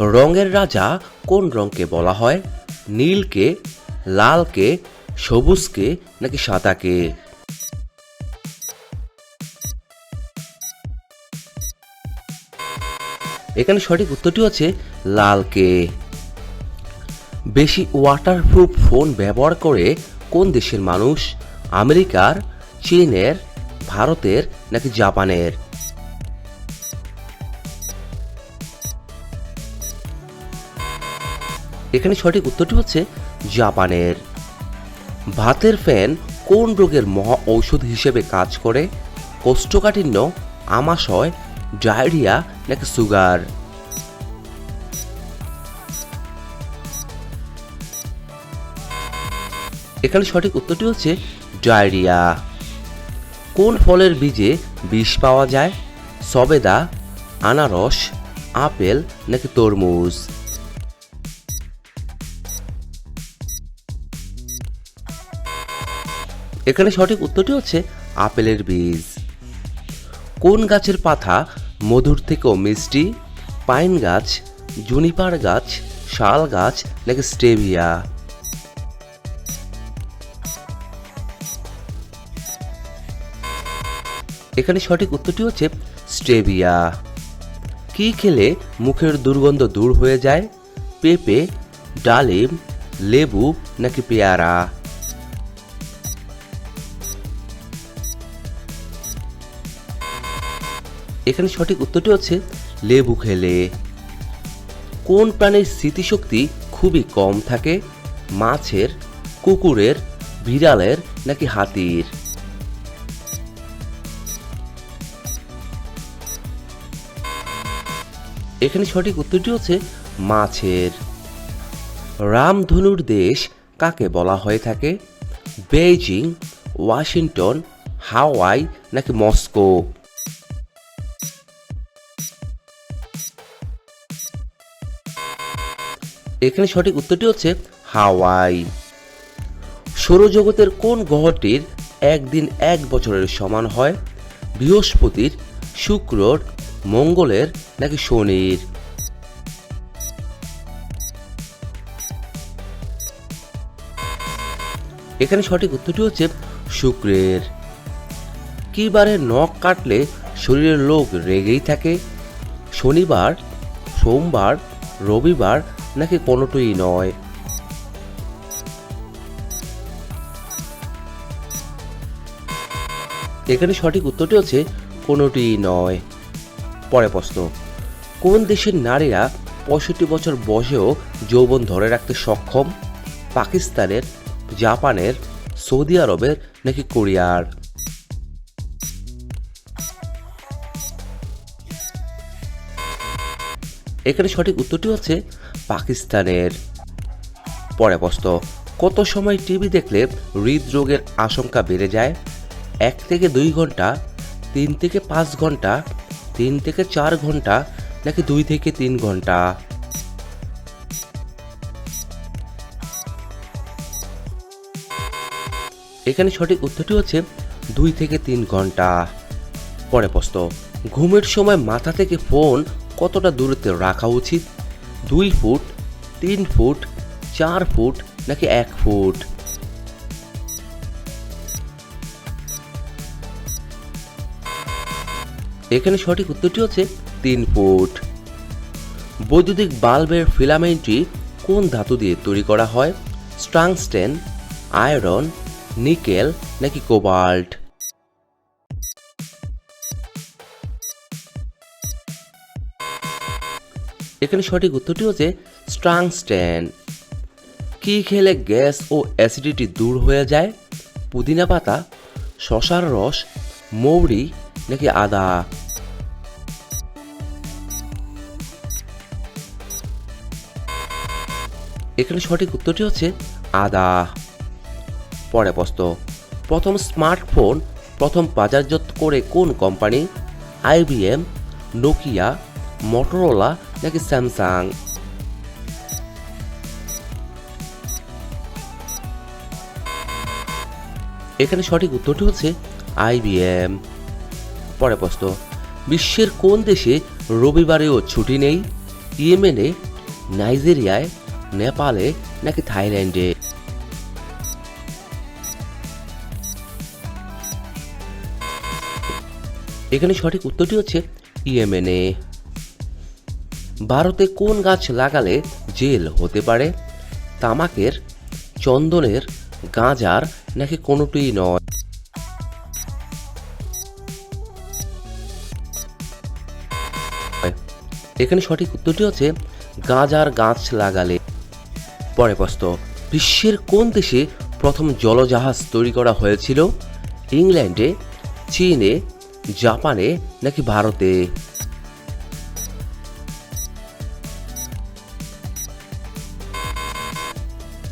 রঙের রাজা কোন রঙকে বলা হয়? নীলকে, লালকে, সবুজকে নাকি সাদাকে? এখানে সঠিক উত্তরটি হচ্ছে লালকে। বেশি ওয়াটারপ্রুফ ফোন ব্যবহার করে কোন দেশের মানুষ? আমেরিকার, চীনের, ভারতের নাকি জাপানের? এখানে সঠিক উত্তরটি হচ্ছে জাপানের। ভাতের ফ্যান কোন রোগের মহা ঔষধ হিসেবে কাজ করে? কোষ্ঠকাঠিন্য, আমাশয়, ডায়রিয়া নাকি সুগার? এখানে সঠিক উত্তরটি হচ্ছে ডায়রিয়া। কোন ফলের বীজে বিষ পাওয়া যায়? সবেদা, আনারস, আপেল নাকি তরমুজ? এখানে সঠিক উত্তরটি হচ্ছে আপেলের বীজ। কোন গাছের পাতা মধুর থেকেও মিষ্টি? পাইন গাছ, জুনিপার গাছ, শাল গাছ নাকি স্টেভিয়া? এখানে সঠিক উত্তরটি হচ্ছে স্টেভিয়া। কি খেলে মুখের দুর্গন্ধ দূর হয়ে যায়? পেঁপে, ডালিম, লেবু নাকি পেয়ারা? এখানে সঠিক উত্তরটি হচ্ছে লেবু খেলে। কোন প্রাণীর স্মৃতিশক্তি খুবই কম থাকে? মাছের, কুকুরের, বিড়ালের নাকি হাতির? এখানে সঠিক উত্তরটি হচ্ছে মাছের। রামধনুর দেশ কাকে বলা হয়ে থাকে? বেইজিং, ওয়াশিংটন, হাওয়াই নাকি মস্কো? এখানে সঠিক উত্তরটি হচ্ছে হাওয়াই। সৌরজগতের কোন গ্রহটির একদিন এক বছরের সমান হয়? বৃহস্পতির, শুক্রর, মঙ্গলের নাকি শনির? এখানে সঠিক উত্তরটি হচ্ছে শুক্রের। কি বারে নখ কাটলে শরীরের লোক রেগেই থাকে? শনিবার, সোমবার, রবিবার নাকি কোনোটিই নয়? এখানে সঠিক উত্তরটি হচ্ছে কোনোটি নয়। পরে প্রশ্ন, কোন দেশের নারীরা পঁয়ষট্টি বছর বয়সেও যৌবন ধরে রাখতে সক্ষম? পাকিস্তানের, জাপানের, সৌদি আরবের নাকি কোরিয়ার? এখানে সঠিক উত্তরটি হচ্ছে পাকিস্তানের পরে প্রশ্ন, কত সময় টিভি দেখলে হৃদরোগের আশঙ্কা বেড়ে যায়? এক থেকে দুই ঘণ্টা, তিন থেকে পাঁচ ঘণ্টা, তিন থেকে চার ঘণ্টা, নাকি দুই থেকে তিন ঘণ্টা? এখানে সঠিক উত্তরটি হচ্ছে দুই থেকে তিন ঘণ্টা। পরে প্রশ্ন, ঘুমের সময় মাথা থেকে ফোন কতটা দূরত্বে রাখা উচিত? দুই ফুট, তিন ফুট, চার ফুট নাকি এক ফুট? এখানে সঠিক উত্তরটি হচ্ছে তিন ফুট। বৈদ্যুতিক বাল্বের ফিলামেন্টটি কোন ধাতু দিয়ে তৈরি করা হয়? স্ট্রাংস্টেন আয়রন, নিকেল নাকি কোবাল্ট? এখানে সঠিক উত্তরটি হচ্ছে স্ট্রাংস্টেন কি খেলে গ্যাস ও অ্যাসিডিটি দূর হয়ে যায়? পুদিনা পাতা, শশার রস, মৌরি নাকি আদা? এখানে সঠিক উত্তরটি হচ্ছে আদা। পরে প্রশ্ন, প্রথম স্মার্টফোন প্রথম বাজারজাত করে কোন কোম্পানি? আইবিএম নোকিয়া, মটোরোলা নাকি স্যামসাং এখানে সঠিক উত্তরটি হচ্ছে আইবিএম পরে প্রশ্ন, বিশ্বের কোন দেশে রবিবারেও ছুটি নেই? ইয়েমেনে, নাইজেরিয়ায়, নেপালে নাকি থাইল্যান্ডে? এখানে সঠিক উত্তরটি হচ্ছে ইয়েমেনে। ভারতে কোন গাছ লাগালে জেল হতে পারে? তামাকের, চন্দনের, গাঁজার নাকি কোনোটিই নয়? এখানে সঠিক উত্তরটি হচ্ছে, গাঁজার গাছ লাগালে। পরে প্রশ্ন, বিশ্বের কোন দেশে প্রথম জলজাহাজ তৈরি করা হয়েছিল? ইংল্যান্ডে, চীনে, জাপানে নাকি ভারতে?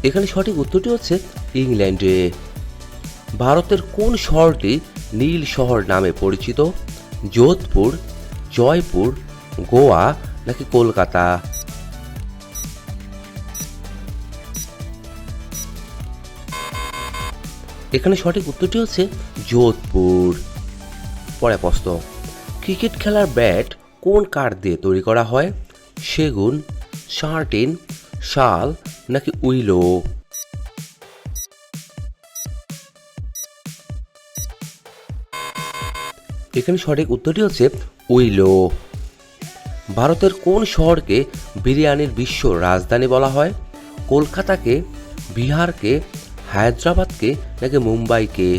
এখানে সঠিক উত্তরটি হচ্ছে ইংল্যান্ডে। ভারতের কোন শহরটি নীল শহর নামে পরিচিত? যোধপুর, জয়পুর, গোয়া নাকি কলকাতা? এখানে সঠিক উত্তরটি হচ্ছে যোধপুর। পরে প্রশ্ন, ক্রিকেট খেলার ব্যাট কোন কাঠ দিয়ে তৈরি করা হয়? সেগুন, শার্টিন, শাল নাকি উইলো এখানে সঠিক উত্তরটি হচ্ছে উইলো ভারতের কোন শহরকে বিরিয়ানির বিশ্ব রাজধানী বলা হয়? কলকাতাকে, বিহারকে, হায়দ্রাবাদকে নাকি মুম্বাইকে?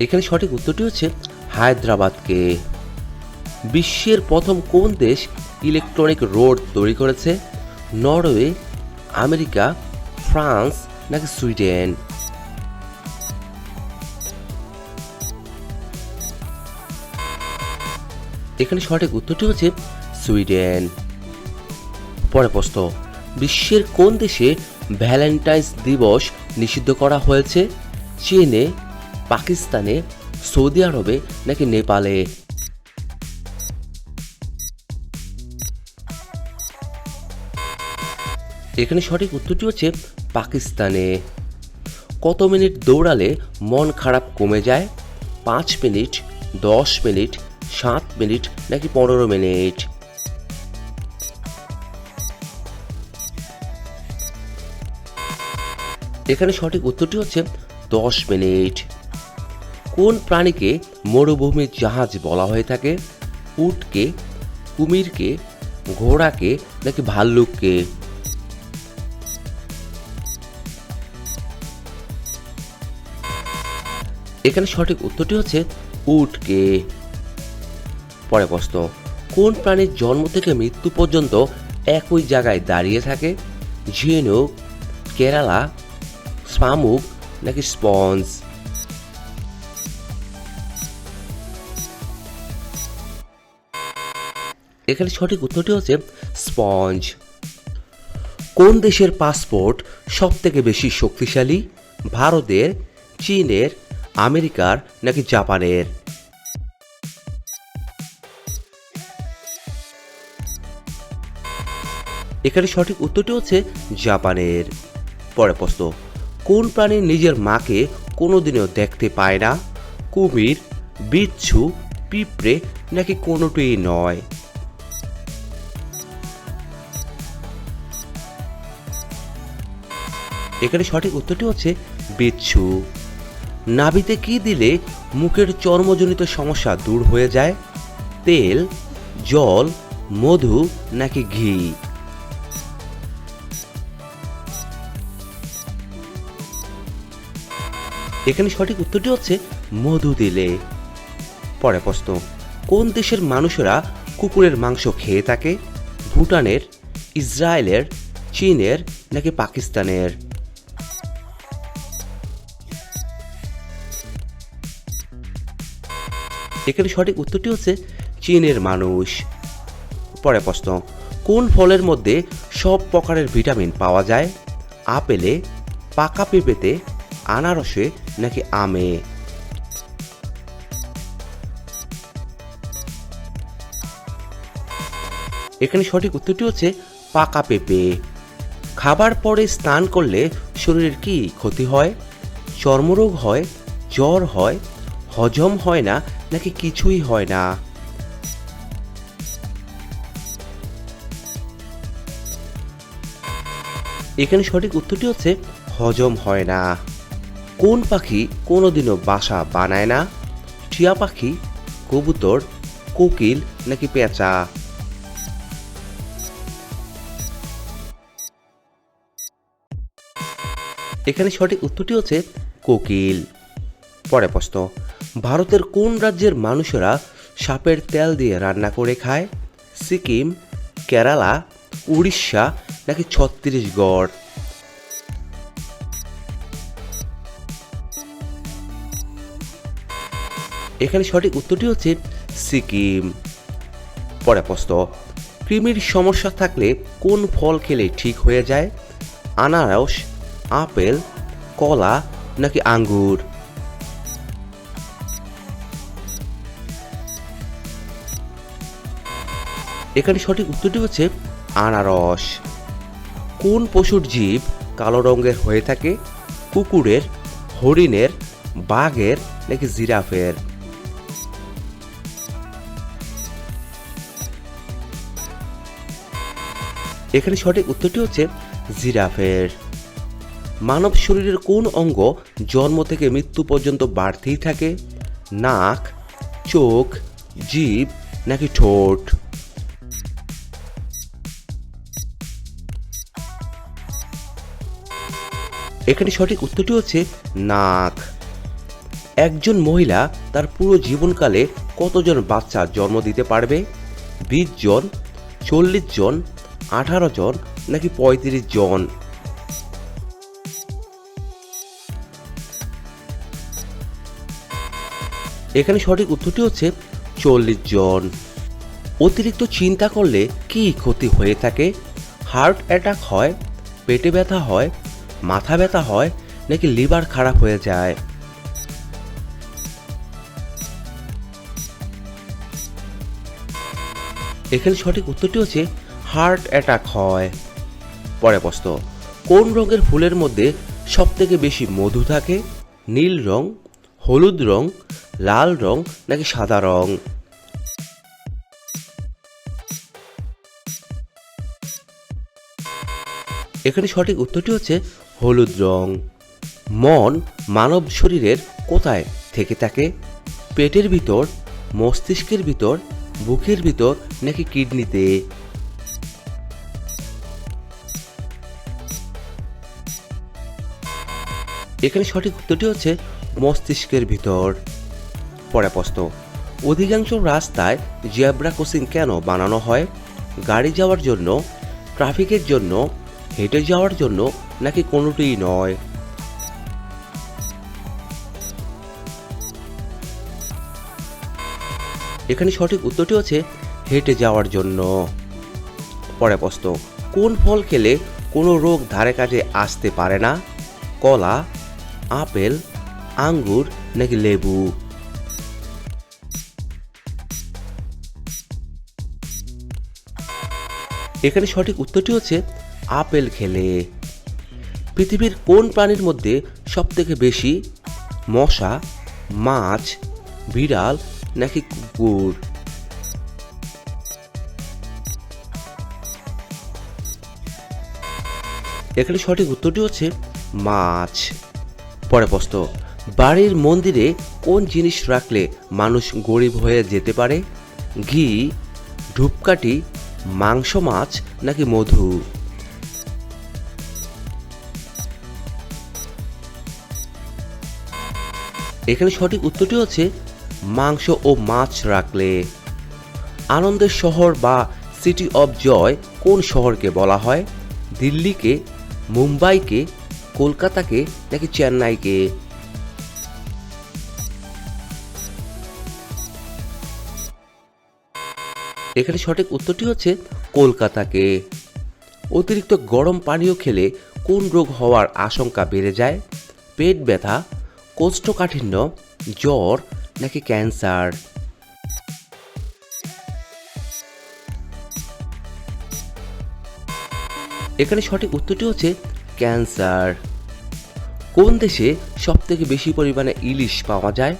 এখানে সঠিক উত্তরটি হচ্ছে হায়দ্রাবাদকে। বিশ্বের প্রথম কোন দেশ ইলেকট্রনিক রোড তৈরি করেছে? নরওয়ে, আমেরিকা, ফ্রান্স নাকি সুইডেন? এখানে সঠিক উত্তরটি হচ্ছে সুইডেন। পরে প্রশ্ন, বিশ্বের কোন দেশে ভ্যালেন্টাইন্স দিবস নিষিদ্ধ করা হয়েছে? চীনে, পাকিস্তানে, সৌদি আরবে নাকি নেপালে? এখানে সঠিক উত্তরটি হচ্ছে পাকিস্তানে। কত মিনিট দৌড়ালে মন খারাপ কমে যায়? পাঁচ মিনিট, দশ মিনিট, সাত মিনিট নাকি পনেরো মিনিট? এখানে সঠিক উত্তরটি হচ্ছে দশ মিনিট। কোন প্রাণীকে মরুভূমির জাহাজ বলা হয়ে থাকে? উটকে, কুমিরকে, ঘোড়াকে নাকি ভাল্লুককে? এখানে সঠিক উত্তরটি হচ্ছে উটকে। পরে প্রশ্ন, কোন প্রাণীর জন্ম থেকে মৃত্যু পর্যন্ত একই জায়গায় দাঁড়িয়ে থাকে? ঝিনুক, কেরালা, শামুক নাকি স্পঞ্জ? এখানে সঠিক উত্তরটি হচ্ছে স্পঞ্জ। কোন দেশের পাসপোর্ট সব থেকে বেশি শক্তিশালী? ভারতের, চীনের আমেরিকার নাকি জাপানের? এখানে সঠিক উত্তরটি হচ্ছে জাপানের। পরে প্রশ্ন, কোন প্রাণী নিজের মাকে কোনোদিনও দেখতে পায় না? কুমির, বিচ্ছু, পিঁপড়ে নাকি কোনোটিই নয়? এখানে সঠিক উত্তরটি হচ্ছে বিচ্ছু। নাভিতে কি দিলে মুখের চর্মজনিত সমস্যা দূর হয়ে যায়? তেল, জল, মধু নাকি ঘি? এখানে সঠিক উত্তরটি হচ্ছে মধু দিলে। পরে প্রশ্ন, কোন দেশের মানুষেরা কুকুরের মাংস খেয়ে থাকে? ভুটানের, ইসরায়েলের, চীনের নাকি পাকিস্তানের? এখানে সঠিক উত্তরটি হচ্ছে চীনের মানুষ। পরে প্রশ্ন, কোন ফলের মধ্যে সব প্রকারের ভিটামিন পাওয়া যায়? আপেলে, পাকা পেঁপেতে, আনারসে নাকি আমে? এখানে সঠিক উত্তরটি হচ্ছে পাকা পেঁপে। খাবার পরে স্নান করলে শরীরের কি ক্ষতি হয়? চর্মরোগ হয়, জ্বর হয়, হজম হয় না নাকি কিছুই হয় না। এখানে সঠিক উত্তরটি হচ্ছে, হজম হয় না। কোন পাখি কোনোদিনও বাসা বানায় না? টিয়া পাখি, কবুতর, কোকিল নাকি পেঁচা? এখানে সঠিক উত্তরটি হচ্ছে, কোকিল। পরে প্রশ্ন ভারতের কোন রাজ্যের মানুষেরা সাপের তেল দিয়ে রান্না করে খায়? সিকিম, কেরালা, উড়িষ্যা নাকি ছত্তিশগড়? এখানে সঠিক উত্তরটি হচ্ছে সিকিম। পরে প্রশ্ন, কৃমির সমস্যা থাকলে কোন ফল খেলে ঠিক হয়ে যায়? আনারস, আপেল, কলা নাকি আঙ্গুর? এখানে সঠিক উত্তরটি হচ্ছে আনারস। কোন পশুর জীব কালো রঙের হয়ে থাকে? কুকুরের, হরিণের, বাঘের নাকি জিরাফের? এখানে সঠিক উত্তরটি হচ্ছে জিরাফের। মানব শরীরের কোন অঙ্গ জন্ম থেকে মৃত্যু পর্যন্ত বাড়তেই থাকে? নাক, চোখ, জীব নাকি ঠোঁট? এখানে সঠিক উত্তরটি হচ্ছে নাক। একজন মহিলা তার পুরো জীবনকালে কতজন বাচ্চা জন্ম দিতে পারবে? বিশ জন, চল্লিশ জন, আঠারো জন, নাকি পঁয়ত্রিশ জন? এখানে সঠিক উত্তরটি হচ্ছে চল্লিশ জন। অতিরিক্ত চিন্তা করলে কি ক্ষতি হয়ে থাকে? হার্ট অ্যাটাক হয়, পেটে ব্যথা হয় মাথা ব্যথা হয় নাকি লিভার খারাপ হয়ে যায়? এখানে সঠিক উত্তরটি হচ্ছে হার্ট অ্যাটাক হয়। পরে প্রশ্ন, কোন রঙের ফুলের মধ্যে সব থেকে বেশি মধু থাকে? নীল রং, হলুদ রং, লাল রং নাকি সাদা রং? এখানে সঠিক উত্তরটি হচ্ছে হলুদ রং। মন মানব শরীরের কোথায় থেকে থাকে? পেটের ভিতর, মস্তিষ্কের ভিতর, বুকের ভিতর নাকি কিডনিতে? এখানে সঠিক উত্তরটি হচ্ছে মস্তিষ্কের ভিতর। পরে প্রশ্ন, অধিকাংশ রাস্তায় জিয়াব্রা ক্রসিং কেন বানানো হয়? গাড়ি যাওয়ার জন্য, ট্রাফিকের জন্য, হেঁটে যাওয়ার জন্য নাকি কোনোটিই নয়? এখানে সঠিক উত্তরটি হচ্ছে হেঁটে যাওয়ার জন্য। পরে প্রশ্ন, কোন ফল খেলে কোনো রোগ ধারে কাছে আসতে পারে না? কলা, আপেল, আঙ্গুর নাকি লেবু? এখানে সঠিক উত্তরটি হচ্ছে আপেল খেলে। পৃথিবীর কোন প্রাণীর মধ্যে সবথেকে বেশি মশা, মাছ, বিড়াল নাকি কুকুর? এখানে সঠিক উত্তরটি হচ্ছে মাছ। পরে প্রশ্ন, বাড়ির মন্দিরে কোন জিনিস রাখলে মানুষ গরিব হয়ে যেতে পারে? ঘি, ধূপকাঠি, মাংস মাছ নাকি মধু? এখানে সঠিক উত্তরটি হচ্ছে মাংস ও মাছ রাখলে। আনন্দের শহর বা সিটি অফ জয় কোন শহরকে বলা হয়? দিল্লিকে, মুম্বাইকে, কলকাতাকে নাকি চেন্নাইকে? এখানে সঠিক উত্তরটি হচ্ছে কলকাতাকে। অতিরিক্ত গরম পানীয় খেলে কোন রোগ হওয়ার আশঙ্কা বেড়ে যায়? পেট ব্যথা কোষ্ঠকাঠিন্য, জ্বর নাকি ক্যান্সার? এখানে সঠিক উত্তরটি হচ্ছে ক্যান্সার। কোন দেশে সবথেকে বেশি পরিমাণে ইলিশ পাওয়া যায়?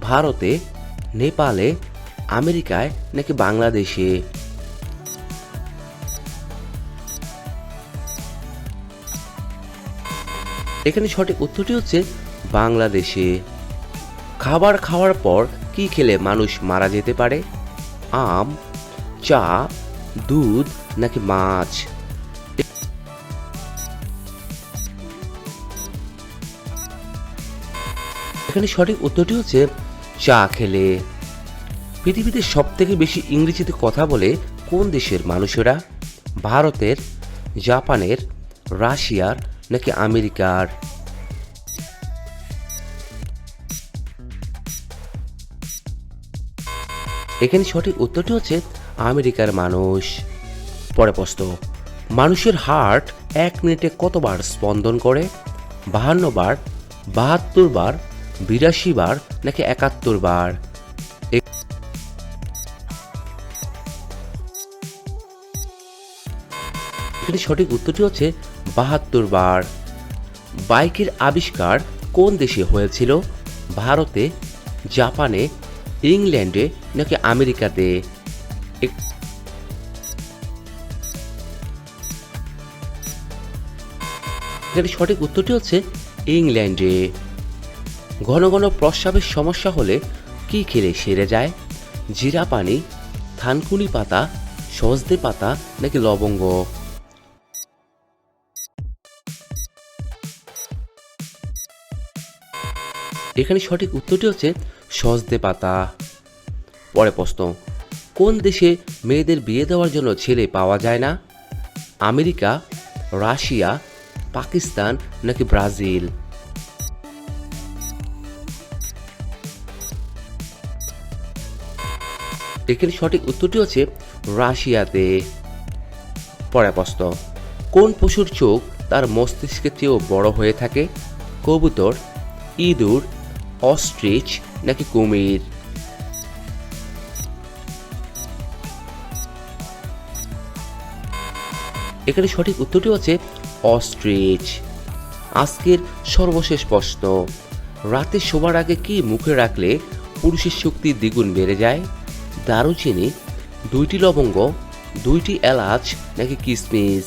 ভারতে, নেপালে, আমেরিকায় নাকি বাংলাদেশে? এখানে সঠিক উত্তরটি হচ্ছে বাংলাদেশে খাবার খাওয়ার পর কি খেলে মানুষ মারা যেতে পারে? আম, চা, দুধ নাকি মাছ? এখানে সঠিক উত্তরটি হচ্ছে চা খেলে। পৃথিবীতে সব থেকে বেশি ইংরেজিতে কথা বলে কোন দেশের মানুষেরা? ভারতের, জাপানের, রাশিয়ার নাকি আমেরিকার? এখানে সঠিক উত্তরটি হচ্ছে আমেরিকার মানুষ। পরে প্রশ্ন, মানুষের হার্ট এক মিনিটে কতবার স্পন্দন করে? বাহান্ন বার, বাহাত্তর বার, বিরাশি বার নাকি একাত্তর বার? এখানে সঠিক উত্তরটি হচ্ছে বাহাত্তর বার। বাইকের আবিষ্কার কোন দেশে হয়েছিল? ভারতে, জাপানে ইংল্যান্ডে নাকি আমেরিকাতে? সঠিক উত্তরটি হচ্ছে ইংল্যান্ডে। ঘন ঘন প্রস্রাবের সমস্যা হলে কি খেলে সেরে যায়? জিরা পানি, থানকুনি পাতা সজদে পাতা নাকি লবঙ্গ? এখানে সঠিক উত্তরটি হচ্ছে সজদে পাতা। পরে প্রশ্ন, কোন দেশে মেয়েদের বিয়ে দেওয়ার জন্য ছেলে পাওয়া যায় না? আমেরিকা, রাশিয়া, পাকিস্তান নাকি ব্রাজিল? এখানে সঠিক উত্তরটি হচ্ছে রাশিয়াতে। পরে প্রশ্ন, কোন পশুর চোখ তার মস্তিষ্কের চেয়েও বড় হয়ে থাকে? কবুতর, ইঁদুর অস্ট্রিচ নাকি কুমির? এখানে সঠিক উত্তরটি হচ্ছে অস্ট্রিচ আজকের সর্বশেষ প্রশ্ন, রাতে শোবার আগে কি মুখে রাখলে পুরুষের শক্তি দ্বিগুণ বেড়ে যায়? দারুচিনি, দুইটি লবঙ্গ, দুইটি এলাচ নাকি কিসমিস?